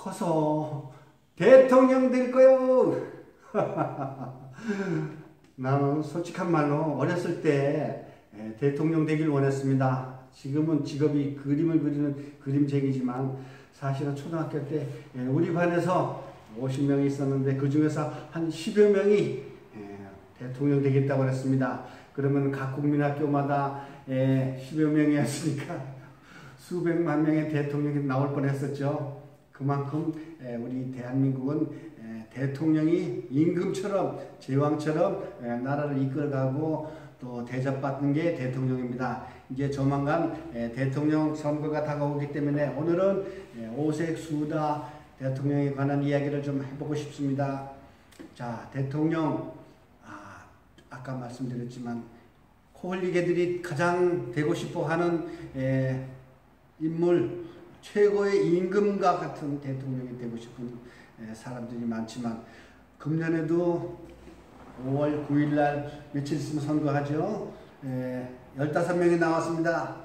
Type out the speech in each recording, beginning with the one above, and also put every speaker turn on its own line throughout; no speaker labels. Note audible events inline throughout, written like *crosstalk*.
커서 대통령 될 거요. *laughs* 나는 솔직한 말로 어렸을 때 예, 대통령 되길 원했습니다. 지금은 직업이 그림을 그리는 그림쟁이지만 사실은 초등학교 때 예, 우리 반에서 50명이 있었는데 그 중에서 한 10여 명이 예, 대통령 되겠다고 했습니다. 그러면 각 국민학교마다 10여 명이었으니까 수백만 명의 대통령이 나올 뻔했었죠. 그만큼 우리 대한민국은 대통령이 임금처럼 제왕처럼 나라를 이끌어가고 또 대접받는 게 대통령입니다. 이제 조만간 대통령 선거가 다가오기 때문에 오늘은 오색 수다 대통령에 관한 이야기를 좀 해보고 싶습니다. 자, 대통령 아, 아까 말씀드렸지만 코홀리개들이 가장 되고 싶어하는 인물 최고의 임금과 같은 대통령이 되고 싶은 사람들이 많지만 금년에도 5월 9일 날 며칠 있으면 선거하죠. 에, 15명이 나왔습니다.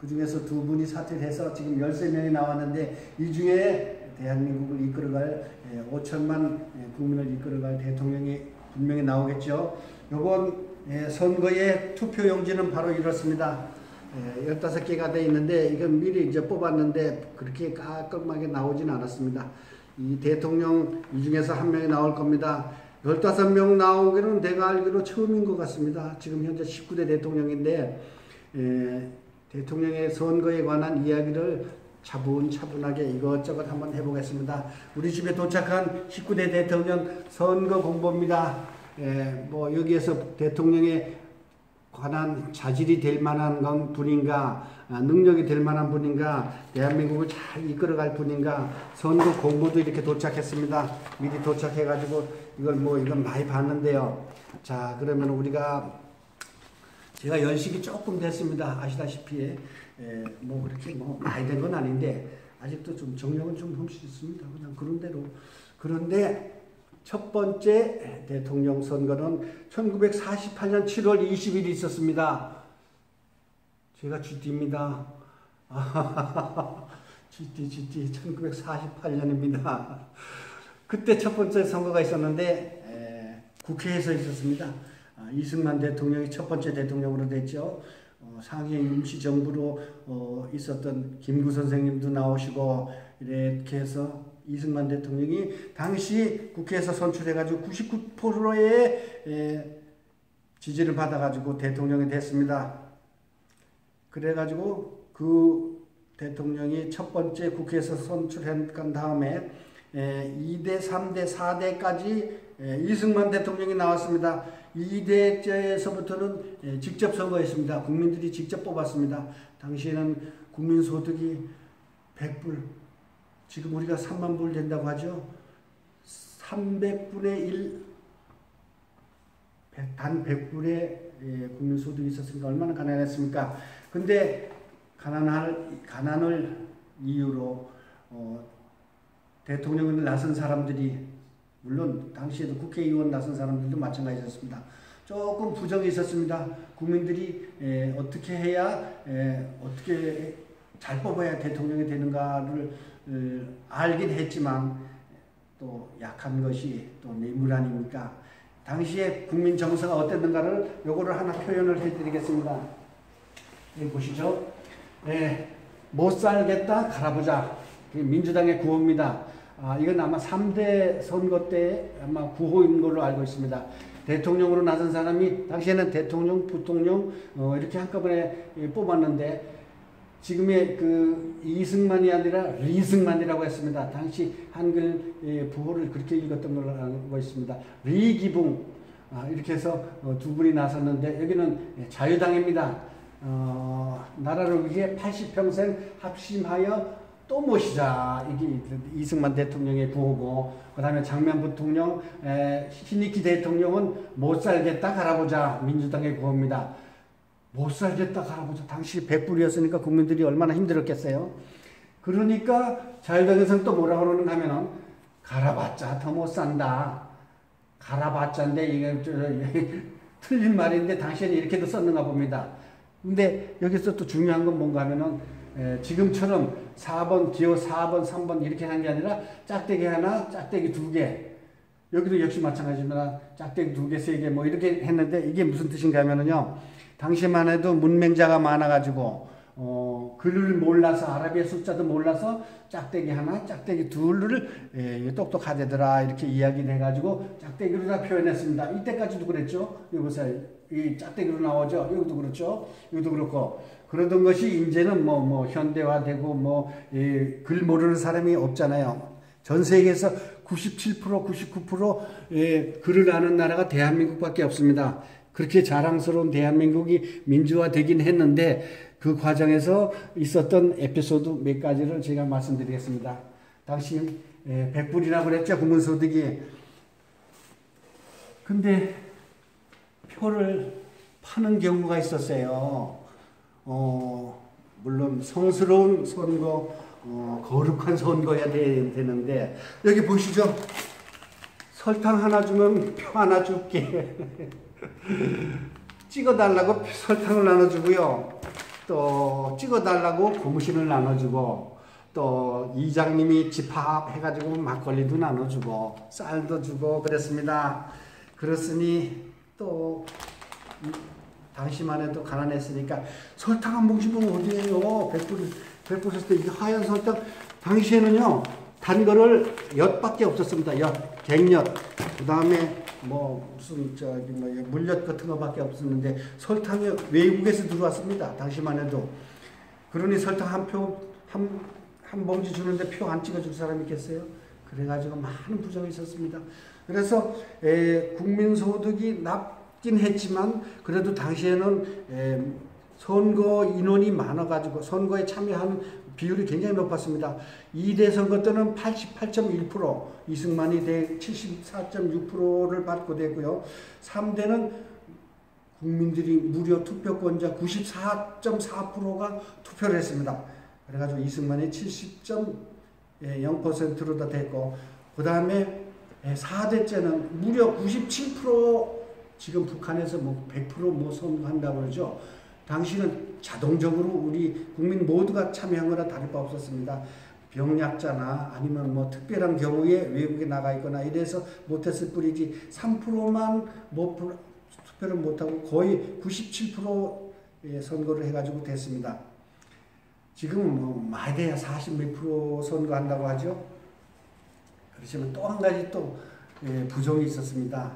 그 중에서 두 분이 사퇴를 해서 지금 13명이 나왔는데 이 중에 대한민국을 이끌어갈 5천만 국민을 이끌어갈 대통령이 분명히 나오겠죠. 이번 선거의 투표용지는 바로 이렇습니다. 15개가 돼 있는데 이건 미리 이제 뽑았는데 그렇게 깔끔하게 나오진 않았습니다. 이 대통령 이 중에서 한 명이 나올 겁니다. 15명 나오기는 내가 알기로 처음인 것 같습니다. 지금 현재 19대 대통령인데 에, 대통령의 선거에 관한 이야기를 차분차분하게 이것저것 한번 해보겠습니다. 우리 집에 도착한 19대 대통령 선거 공보입니다. 에, 뭐 여기에서 대통령의 관한 자질이 될 만한 건 분인가, 아, 능력이 될 만한 분인가, 대한민국을 잘 이끌어갈 분인가, 선거 공보도 이렇게 도착했습니다. 미리 도착해가지고 이걸 뭐 이건 많이 봤는데요. 자, 그러면 우리가 제가 연식이 조금 됐습니다. 아시다시피 에, 뭐 그렇게 뭐 많이 된 건 아닌데 아직도 좀 정력은 좀 흠씬 있습니다. 그냥 그런 대로 그런데 첫 번째 대통령 선거는 1948년 7월 20일이 있었습니다. 제가 GT입니다. GT, GT, 1948년입니다. 그때 첫 번째 선거가 있었는데, 에, 국회에서 있었습니다. 아, 이승만 대통령이 첫 번째 대통령으로 됐죠. 어, 상해 임시정부로 어, 있었던 김구 선생님도 나오시고, 이렇게 해서 이승만 대통령이 당시 국회에서 선출해가지고 99%의 지지를 받아가지고 대통령이 됐습니다. 그래가지고 그 대통령이 첫 번째 국회에서 선출한 다음에 2대, 3대, 4대까지 이승만 대통령이 나왔습니다. 2대째에서부터는 직접 선거했습니다. 국민들이 직접 뽑았습니다. 당시에는 국민소득이 100불, 지금 우리가 3만 불 된다고 하죠. 300분의 1, 단 100불의 예, 국민소득이 있었으니까 얼마나 가난했습니까? 근데 가난할, 가난을 이유로 어, 대통령을 나선 사람들이 물론 당시에도 국회의원 나선 사람들도 마찬가지였습니다. 조금 부정이 있었습니다. 국민들이 에, 예, 어떻게 해야 에, 어떻게 잘 뽑아야 대통령이 되는가를 알긴 했지만 또 약한 것이 또 뇌물 아닙니까? 당시에 국민 정서가 어땠는가를 요거를 하나 표현을 해드리겠습니다. 여기 보시죠. 네, 못 살겠다 갈아보자. 민주당의 구호입니다. 아, 이건 아마 3대 선거 때 아마 구호인 걸로 알고 있습니다. 대통령으로 나선 사람이 당시에는 대통령, 부통령 어, 이렇게 한꺼번에 뽑았는데 지금의 그 이승만이 아니라 리승만이라고 했습니다. 당시 한글 부호를 그렇게 읽었던 걸로 알고 있습니다. 리기붕 아, 이렇게 해서 어, 두 분이 나섰는데 여기는 자유당입니다. 어, 나라를 위해 80평생 합심하여 또 모시자. 이게 이승만 대통령의 구호고, 그 다음에 장면 부통령, 에, 히니키 대통령은 못 살겠다 가라보자. 민주당의 구호입니다. 못 살겠다 할아버지 당시 백불이었으니까 국민들이 얼마나 힘들었겠어요. 그러니까 자유당에서는 또 뭐라 그러는가 하면은 갈아봤자 더 못 산다. 갈아봤자인데 이게 *laughs* 틀린 말인데 당시에는 이렇게도 썼는가 봅니다. 근데 여기서 또 중요한 건 뭔가 하면은 에, 지금처럼 4번, 기호 4번, 3번 이렇게 한게 아니라 짝대기 하나, 짝대기 두 개. 여기도 역시 마찬가지입니다. 짝대기 두 개, 세 개 뭐 이렇게 했는데 이게 무슨 뜻인가 하면은요. 당시만 해도 문맹자가 많아가지고 어, 글을 몰라서 아라비아 숫자도 몰라서 짝대기 하나, 짝대기 둘을 예, 똑똑하대더라 이렇게 이야기를 해가지고 짝대기로 다 표현했습니다. 이때까지도 그랬죠. 여기 보세요. 이 짝대기로 나오죠. 여기도 그렇죠. 여기도 그렇고 그러던 것이 이제는 뭐, 뭐, 현대화되고 뭐, 예, 글 모르는 사람이 없잖아요. 전 세계에서 97%, 99% 예, 글을 아는 나라가 대한민국밖에 없습니다. 그렇게 자랑스러운 대한민국이 민주화되긴 했는데 그 과정에서 있었던 에피소드 몇 가지를 제가 말씀드리겠습니다. 당시 예, 100불이라고 그랬죠. 국민소득이. 근데 표를 파는 경우가 있었어요. 어, 물론 성스러운 선거, 어, 거룩한 선거야 되, 되는데 여기 보시죠. 설탕 하나 주면 표 하나 줄게. *laughs* *laughs* 찍어달라고 설탕을 나눠주고요. 또 찍어달라고 고무신을 나눠주고 또 이장님이 집합 해가지고 막걸리도 나눠주고 쌀도 주고 그랬습니다. 그렇으니 또 당시만 해도 가난했으니까 설탕 한 봉지면 어디에요? 백불 백불 썼을 때 이게 하얀 설탕 당시에는요 단 거를 엿밖에 없었습니다. 엿, 갱엿. 그 다음에 뭐 무슨 저기 뭐 물엿 같은 거밖에 없었는데 설탕이 외국에서 들어왔습니다. 당시만 해도. 그러니 설탕 한 표, 한, 한 봉지 주는데 표 안 찍어줄 사람이 있겠어요? 그래가지고 많은 부정이 있었습니다. 그래서 에, 국민소득이 낮긴 했지만 그래도 당시에는 에, 선거 인원이 많아가지고 선거에 참여하는 비율이 굉장히 높았습니다. 2대 선거 때는 88.1%, 이승만이 대 74.6%를 받고 됐고요. 3대는 국민들이 무려 투표권자 94.4%가 투표를 했습니다. 그래가지고 이승만이 70.0%로 다 됐고, 그 다음에 4대째는 무려 97% 지금 북한에서 뭐 100%뭐 선거한다고 그러죠. 당시는 자동적으로 우리 국민 모두가 참여한 거나 다를 바 없었습니다. 병약자나 아니면 뭐 특별한 경우에 외국에 나가 있거나 이래서 못했을 뿐이지 3%만 뭐 투표를 못하고 거의 97% 선거를 해가지고 됐습니다. 지금은 뭐 돼야 40몇 프로 선거한다고 하죠. 그렇지만 또 한 가지 또 부정이 있었습니다.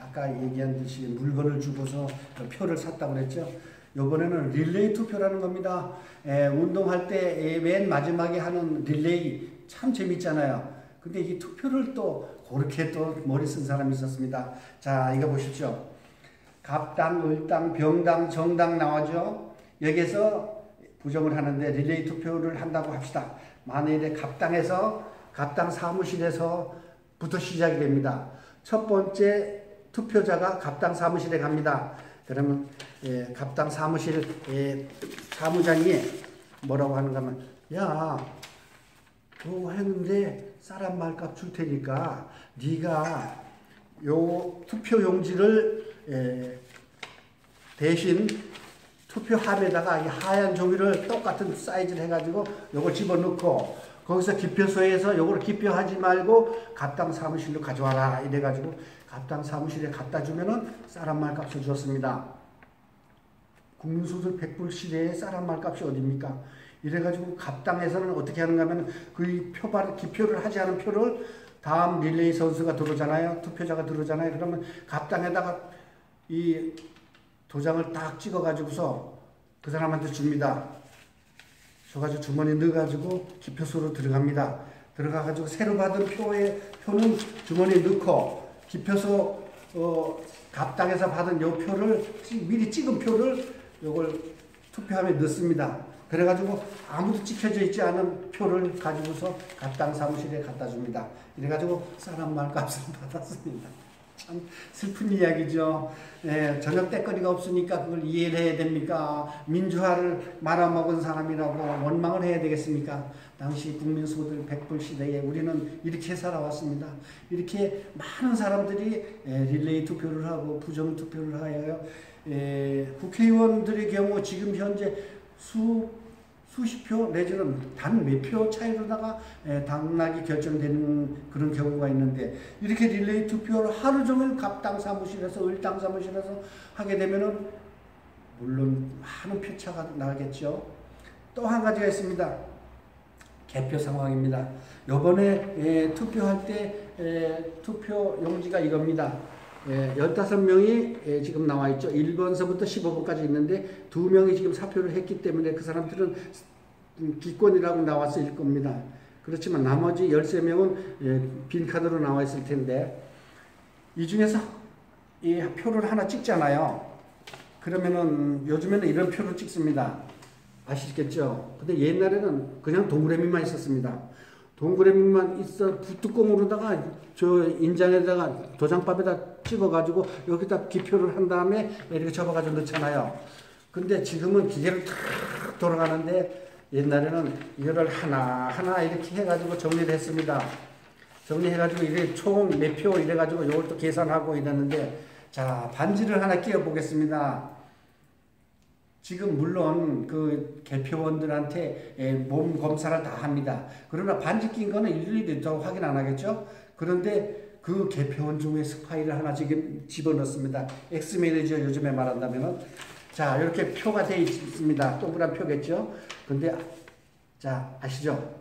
아까 얘기한 듯이 물건을 주고서 표를 샀다고 그랬죠. 이번에는 릴레이 투표라는 겁니다. 에, 운동할 때 맨 마지막에 하는 릴레이 참 재밌잖아요. 근데 이 투표를 또 그렇게 또 머리 쓴 사람이 있었습니다. 자, 이거 보십시오. 갑당, 을당, 병당, 정당 나와죠. 여기서 부정을 하는데 릴레이 투표를 한다고 합시다. 만일에 갑당에서 갑당 사무실에서부터 시작이 됩니다. 첫 번째 투표자가 갑당 사무실에 갑니다. 그러면 예, 갑당 사무실 예, 사무장이 뭐라고 하는가 하면 야 그거 했는데 사람 말값 줄 테니까 네가 요 투표 용지를 예, 대신 투표함에다가 이 하얀 종이를 똑같은 사이즈를 해가지고 요걸 집어넣고 거기서 기표소에서 요걸 기표하지 말고 갑당 사무실로 가져와라 이래가지고 갑당 사무실에 갖다 주면은 쌀한 말 값을 줬습니다. 국민소득 100불 시대에 쌀한 말 값이 어딥니까? 이래가지고 갑당에서는 어떻게 하는가 하면 그 표발, 기표를 하지 않은 표를 다음 릴레이 선수가 들어오잖아요. 투표자가 들어오잖아요. 그러면 갑당에다가 이 도장을 딱 찍어가지고서 그 사람한테 줍니다. 줘가지고 주머니 넣어가지고 기표소로 들어갑니다. 들어가가지고 새로 받은 표의 표는 주머니에 넣고 기표소 어, 갑당에서 받은 요 표를 미리 찍은 표를 요걸 투표함에 넣습니다. 그래가지고 아무도 찍혀져 있지 않은 표를 가지고서 갑당 사무실에 갖다 줍니다. 이래가지고 사람 말값을 *laughs* 받았습니다. 참 슬픈 이야기죠. 예, 저녁 때거리가 없으니까 그걸 이해를 해야 됩니까? 민주화를 말아먹은 사람이라고 원망을 해야 되겠습니까? 당시 국민소득 100불 시대에 우리는 이렇게 살아왔습니다. 이렇게 많은 사람들이 예, 릴레이 투표를 하고 부정 투표를 하여 예, 국회의원들의 경우 지금 현재 수 수십 표 내지는 단 몇 표 차이로다가 에, 당락이 결정되는 그런 경우가 있는데 이렇게 릴레이 투표를 하루 종일 갑당 사무실에서 을당 사무실에서 하게 되면은 물론 많은 표차가 나겠죠. 또 한 가지가 있습니다. 개표 상황입니다. 요번에 투표할 때 에, 투표 용지가 이겁니다. 예, 15명이 예, 지금 나와 있죠. 1번서부터 15번까지 있는데 2명이 지금 사표를 했기 때문에 그 사람들은 기권이라고 나왔을 겁니다. 그렇지만 나머지 13명은 예, 빈 카드로 나와 있을 텐데 이 중에서 이 표를 하나 찍잖아요. 그러면은 요즘에는 이런 표를 찍습니다. 아시겠죠? 근데 옛날에는 그냥 동그라미만 있었습니다. 동그라미만 있어 뚜껑으로다가 저 인장에다가 도장밥에다 찍어가지고 여기다 기표를 한 다음에 이렇게 접어가지고 넣잖아요. 근데 지금은 기계로 탁 돌아가는데 옛날에는 이거를 하나하나 이렇게 해가지고 정리를 했습니다. 정리해가지고 이래 총몇 표 이래가지고 이걸 또 계산하고 이랬는데 자 반지를 하나 끼워 보겠습니다. 지금 물론 그 개표원들한테 예, 몸 검사를 다 합니다. 그러나 반지 낀 거는 일일이 더 확인 안 하겠죠? 그런데 그 개표원 중에 스파이를 하나 지금 집어넣습니다. 엑스매니저 요즘에 말한다면은 자 이렇게 표가 돼 있습니다. 동그란 표겠죠? 근데 자 아시죠?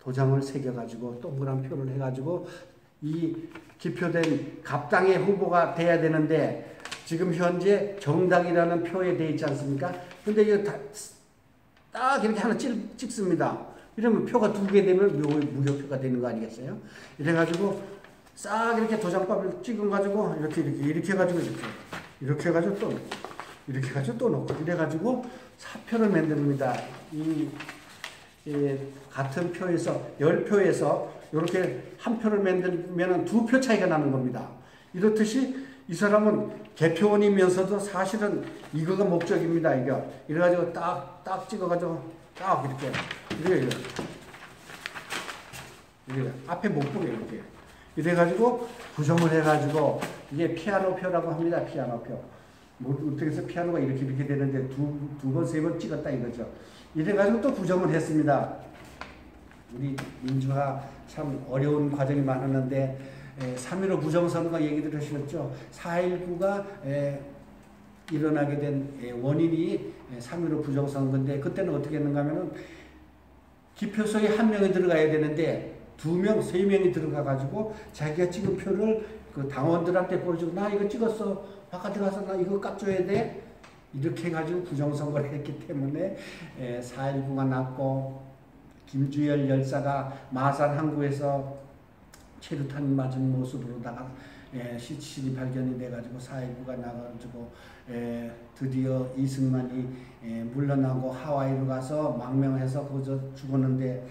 도장을 새겨가지고 동그란 표를 해가지고 이 기표된 갑당의 후보가 돼야 되는데 지금 현재 정당이라는 표에 돼 있지 않습니까? 근데 이거 다, 딱 이렇게 하나 찍, 찍습니다. 이러면 표가 두 개 되면 묘, 무효표가 되는 거 아니겠어요? 이래가지고 싹 이렇게 도장밥을 찍어가지고 이렇게 이렇게 이렇게 해가지고 이렇게 이렇게 해가지고 또 이렇게 해가지고 또 넣고 이래가지고 사표를 만듭니다. 이, 이 같은 표에서 열 표에서 이렇게 한 표를 만들면 두표 차이가 나는 겁니다. 이렇듯이 이 사람은 개표원이면서도 사실은 이거가 목적입니다. 이거 이래가지고 딱 딱 찍어가지고 딱 이렇게 이렇게 이렇게 앞에 못 보게 이렇게 이래가지고 구성을 해가지고 이게 피아노표라고 합니다. 피아노표. 뭐 어떻게 해서 피아노가 이렇게 이렇게 되는데 두 두 번 세 번 찍었다 이거죠. 이래가지고 또 구성을 했습니다. 우리 민주화 참 어려운 과정이 많았는데 3.15 부정선거 얘기 들으셨죠? 4.19가 일어나게 된 원인이 3.15 부정선거인데 그때는 어떻게 했는가 하면은 기표소에 한 명이 들어가야 되는데 두 명, 세 명이 들어가 가지고 자기가 찍은 표를 그 당원들한테 보여주고 나 이거 찍었어. 바깥에 가서 나 이거 깎줘야 돼. 이렇게 해가지고 부정선거를 했기 때문에 4.19가 났고 김주열 열사가 마산 항구에서 체류탄 맞은 모습으로다가 예, 시칠이 발견이 돼가지고 사회부가 나가지고 예, 드디어 이승만이 예, 물러나고 하와이로 가서 망명해서 거기서 죽었는데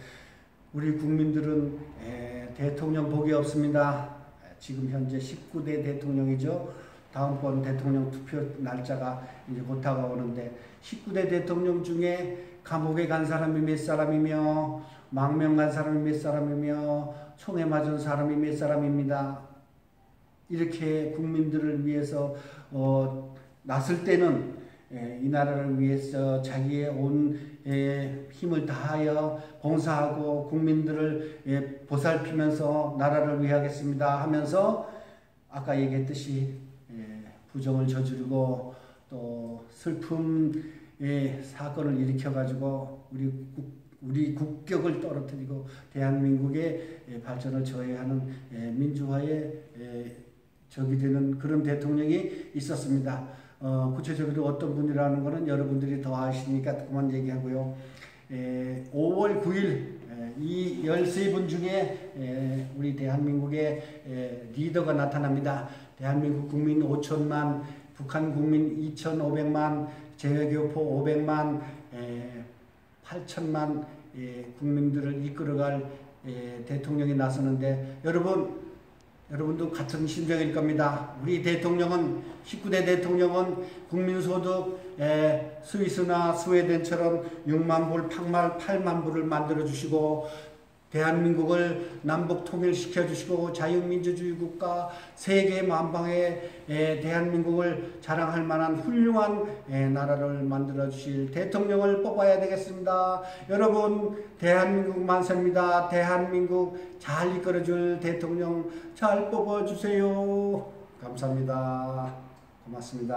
우리 국민들은 예, 대통령 복이 없습니다. 지금 현재 19대 대통령이죠. 다음번 대통령 투표 날짜가 이제 곧 다가오는데 19대 대통령 중에 감옥에 간 사람이 몇 사람이며 망명 간 사람이 몇 사람이며 총에 맞은 사람이 몇 사람입니다. 이렇게 국민들을 위해서 어, 났을 때는 예, 이 나라를 위해서 자기의 온 예, 힘을 다하여 봉사하고 국민들을 예, 보살피면서 나라를 위하겠습니다 하면서 아까 얘기했듯이 예, 부정을 저지르고 또 슬픔의 사건을 일으켜 가지고 우리 국 우리 국격을 떨어뜨리고 대한민국의 발전을 저해하는 민주화의 적이 되는 그런 대통령이 있었습니다. 어, 구체적으로 어떤 분이라는 것은 여러분들이 더 아시니까 그만 얘기하고요. 에, 5월 9일 이 13분 중에 우리 대한민국의 리더가 나타납니다. 대한민국 국민 5천만, 북한 국민 2,500만, 재외교포 500만, 8천만 예, 국민들을 이끌어갈 예, 대통령이 나서는데 여러분 여러분도 같은 심정일 겁니다. 우리 대통령은 19대 대통령은 국민소득 예, 스위스나 스웨덴처럼 6만 불, 8만, 불을 만들어 주시고 대한민국을 남북 통일시켜 주시고 자유민주주의 국가 세계 만방에 에, 대한민국을 자랑할 만한 훌륭한 에, 나라를 만들어 주실 대통령을 뽑아야 되겠습니다. 여러분 대한민국 만세입니다. 대한민국 잘 이끌어 줄 대통령 잘 뽑아 주세요. 감사합니다. 고맙습니다.